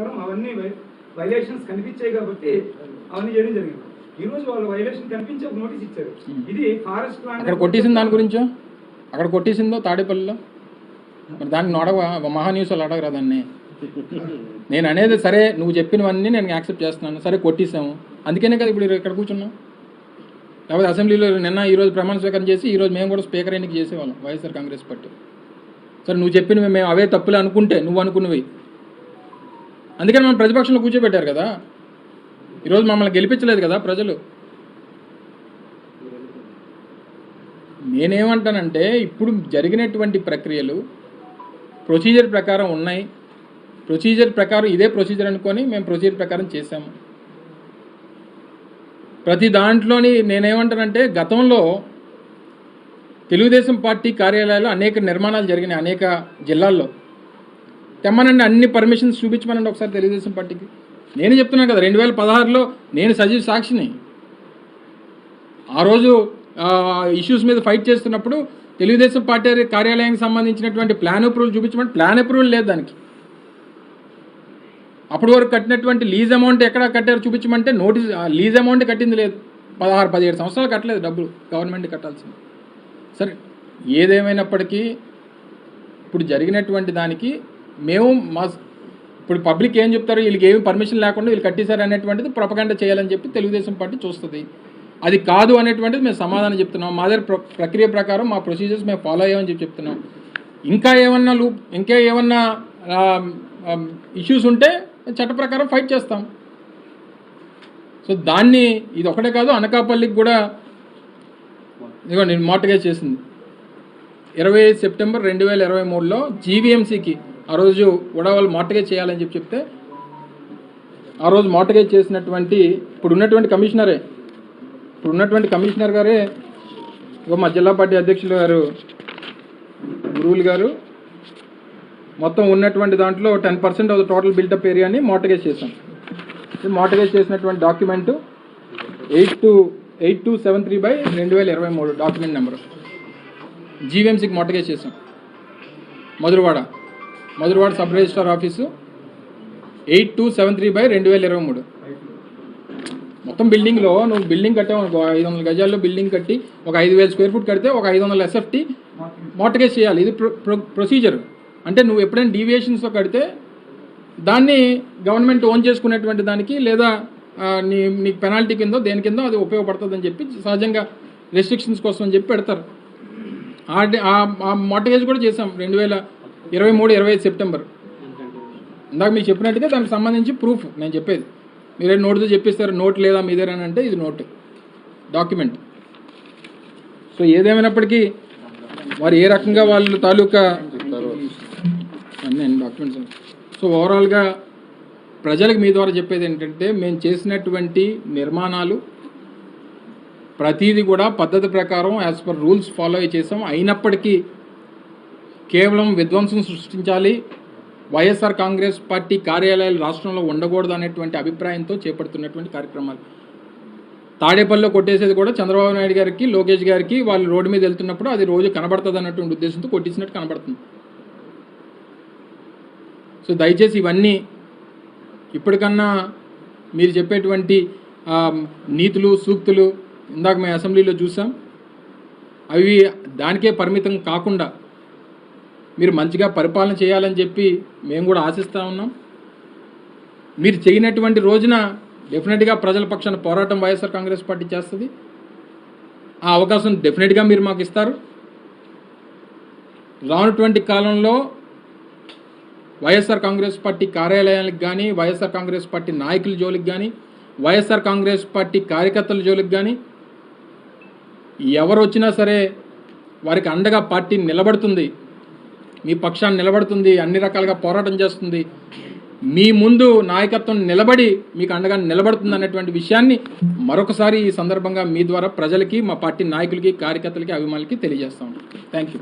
ప్రకారం అవన్నీ వైలేషన్స్ కనిపించాయి కాబట్టి అవన్నీ చేయడం జరిగింది. ఈ రోజు వాళ్ళు వైలేషన్ కనిపించి ఒక నోటీస్ ఇచ్చారు. ఇది ఫారెస్ట్ అక్కడ కొట్టేసిన దాని గురించో? అక్కడ కొట్టేసిందో తాడేపల్లిలో? మరి దాన్ని నొడవ మహా న్యూస్ వాళ్ళు అడగరా దాన్ని? నేను అనేది సరే నువ్వు చెప్పినవన్నీ నేను యాక్సెప్ట్ చేస్తున్నాను. సరే కొట్టేసాము. అందుకనే కదా ఇప్పుడు ఇక్కడ కూర్చున్నాం. లేకపోతే అసెంబ్లీలో నిన్న ఈ రోజు ప్రమాణ స్వీకారం చేసి ఈ రోజు మేము కూడా స్పీకర్ ఎన్నిక చేసేవాళ్ళం వైఎస్ఆర్ కాంగ్రెస్ పార్టీ. సరే నువ్వు చెప్పినవి మేము అవే తప్పులు అనుకుంటే నువ్వు అనుకున్నవి. అందుకని మనం ప్రతిపక్షంలో కూర్చోబెట్టారు కదా. ఈరోజు మమ్మల్ని గెలిపించలేదు కదా ప్రజలు. నేనేమంటానంటే ఇప్పుడు జరిగినటువంటి ప్రక్రియలు ప్రొసీజర్ ప్రకారం ఉన్నాయి. ప్రొసీజర్ ప్రకారం ఇదే ప్రొసీజర్ అనుకొని మేము ప్రొసీజర్ ప్రకారం చేశాము. ప్రతి దాంట్లోని నేనేమంటానంటే గతంలో తెలుగుదేశం పార్టీ కార్యాలయాలు అనేక నిర్మాణాలు జరిగినాయి అనేక జిల్లాల్లో. తెమ్మనండి అన్ని పర్మిషన్స్ చూపించమనండి ఒకసారి తెలుగుదేశం పార్టీకి. నేను చెప్తున్నాను కదా రెండు వేల పదహారులో నేను సజీవ్ సాక్షిని. ఆ రోజు ఇష్యూస్ మీద ఫైట్ చేస్తున్నప్పుడు తెలుగుదేశం పార్టీ కార్యాలయానికి సంబంధించినటువంటి ప్లాన్ అప్రూవల్ చూపించమంటే ప్లాన్ అప్రూవల్ లేదు దానికి. అప్పటి వరకు కట్టినటువంటి లీజ్ అమౌంట్ ఎక్కడ కట్టారు చూపించమంటే నోటీస్ లీజ్ అమౌంట్ కట్టింది లేదు. పదహారు పదిహేడు సంవత్సరాలు కట్టలేదు డబ్బులు గవర్నమెంట్ కట్టాల్సింది. సరే ఏదేమైనప్పటికీ ఇప్పుడు జరిగినటువంటి దానికి మేము మా ఇప్పుడు పబ్లిక్ ఏం చెప్తారు? వీళ్ళకి ఏమి పర్మిషన్ లేకుండా వీళ్ళు కట్టేశారు అనేటువంటిది ప్రపగండ చేయాలని చెప్పి తెలుగుదేశం పార్టీ చూస్తుంది. అది కాదు అనేటువంటిది మేము సమాధానం చెప్తున్నాం. మా దగ్గర ప్ర- ప్రక్రియ ప్రకారం మా ప్రొసీజర్స్ మేము ఫాలో అయ్యామని చెప్పి చెప్తున్నాం. ఇంకా ఏమన్నా లూప్ ఇంకా ఏమన్నా ఇష్యూస్ ఉంటే చట్ట ప్రకారం ఫైట్ చేస్తాం. సో దాన్ని ఇది ఒకటే కాదు అనకాపల్లికి కూడా ఇదిగో నేను మోటగా చేసింది. ఇరవై సెప్టెంబర్ రెండు వేల ఇరవై మూడులో జీవీఎంసీకి ఆ రోజు కూడా వాళ్ళు చేయాలని చెప్పి చెప్తే ఆ రోజు మార్టగేజ్ చేసినటువంటి ఇప్పుడు ఉన్నటువంటి కమిషనరే ఇప్పుడు ఉన్నటువంటి కమిషనర్ గారే ఇగో మా జిల్లా పార్టీ అధ్యక్షులు గారు గురువులు గారు మొత్తం ఉన్నటువంటి దాంట్లో ten percent of total buildup ఏరియాని మోటగేజ్ చేశాం. మోటగేజ్ మార్టగేజ్ చేసినటువంటి document eight two eight two seven three by రెండు వేల ఇరవై మూడు డాక్యుమెంట్ నెంబరు. జీవీఎంసీకి మోటగేజ్ చేశాం. Madhurawada Madhurawada sub registrar office eight two seven three by రెండు వేల ఇరవై మూడు. మొత్తం బిల్డింగ్లో నువ్వు బిల్డింగ్ కట్టావు అనుకో ఐదు వందల గజాల్లో బిల్డింగ్ కట్టి ఒక ఐదు వేల స్క్వేర్ ఫుట్ కడితే ఒక ఐదు వందల ఎస్ఎఫ్టీ మోటగేజ్ చేయాలి. ఇది ప్రొ- ప్రొ- ప్రొసీజర్ అంటే నువ్వు ఎప్పుడైనా డీవియేషన్స్తో కడితే దాన్ని గవర్నమెంట్ ఓన్ చేసుకునేటువంటి దానికి లేదా నీ నీకు పెనాల్టీ కిందో దేని కిందో అది ఉపయోగపడుతుందని చెప్పి సహజంగా రెస్ట్రిక్షన్స్ కోసం అని చెప్పి పెడతారు. ఆ డే- ఆ- కూడా చేసాం రెండు వేల ఇరవై మూడు ఇరవై ఐదు సెప్టెంబర్. ఇందాక మీకు చెప్పినట్టుగా దానికి సంబంధించి ప్రూఫ్ నేను చెప్పేది. మీరే నోటుతో చెప్పిస్తారు నోట్ లేదా మీ దగ్గర అంటే ఇది నోట్ డాక్యుమెంట్ సో ఏదేమైనప్పటికీ వారు ఏ రకంగా వాళ్ళు తాలూకా అన్నీ డాక్యుమెంట్స్ సో ఓవరాల్గా ప్రజలకు మీ ద్వారా చెప్పేది ఏంటంటే మేము చేసినటువంటి నిర్మాణాలు ప్రతిదీ కూడా పద్ధతి ప్రకారం యాజ్ పర్ రూల్స్ ఫాలో చేసాం. అయినప్పటికీ కేవలం విధ్వంసం సృష్టించాలి. వైఎస్ఆర్ కాంగ్రెస్ పార్టీ కార్యాలయాలు రాష్ట్రంలో ఉండకూడదు అనేటువంటి అభిప్రాయంతో చేపడుతున్నటువంటి కార్యక్రమాలు. తాడేపల్లిలో కొట్టేసేది కూడా చంద్రబాబు నాయుడు గారికి లోకేష్ గారికి వాళ్ళు రోడ్డు మీద వెళ్తున్నప్పుడు అది రోజు కనబడుతుంది అన్నటువంటి ఉద్దేశంతో కొట్టేసినట్టు కనబడుతుంది. సో దయచేసి ఇవన్నీ ఇప్పటికన్నా మీరు చెప్పేటువంటి నీతులు సూక్తులు ఇందాక మేము అసెంబ్లీలో చూసాం. అవి దానికే పరిమితం కాకుండా మీరు మంచిగా పరిపాలన చేయాలని చెప్పి మేము కూడా ఆశిస్తూ ఉన్నాం. మీరు చేయనటువంటి రోజున డెఫినెట్గా ప్రజల పక్షాన పోరాటం వైఎస్ఆర్ కాంగ్రెస్ పార్టీ చేస్తుంది. ఆ అవకాశం డెఫినెట్గా మీరు మాకు ఇస్తారు. రానటువంటి కాలంలో వైఎస్ఆర్ కాంగ్రెస్ పార్టీ కార్యాలయాలకు కానీ వైఎస్ఆర్ కాంగ్రెస్ పార్టీ నాయకుల జోలికి కానీ వైఎస్ఆర్ కాంగ్రెస్ పార్టీ కార్యకర్తల జోలికి కానీ ఎవరు వచ్చినా సరే వారికి అండగా పార్టీ నిలబడుతుంది. మీ పక్షాన్ని నిలబడుతుంది అన్ని రకాలుగా పోరాటం చేస్తుంది. మీ ముందు నాయకత్వం నిలబడి మీకు అండగా నిలబడుతుంది అన్నటువంటి విషయాన్ని మరొకసారి ఈ సందర్భంగా మీ ద్వారా ప్రజలకి మా పార్టీ నాయకులకి కార్యకర్తలకి అభిమానులకి తెలియజేస్తాం థ్యాంక్ యూ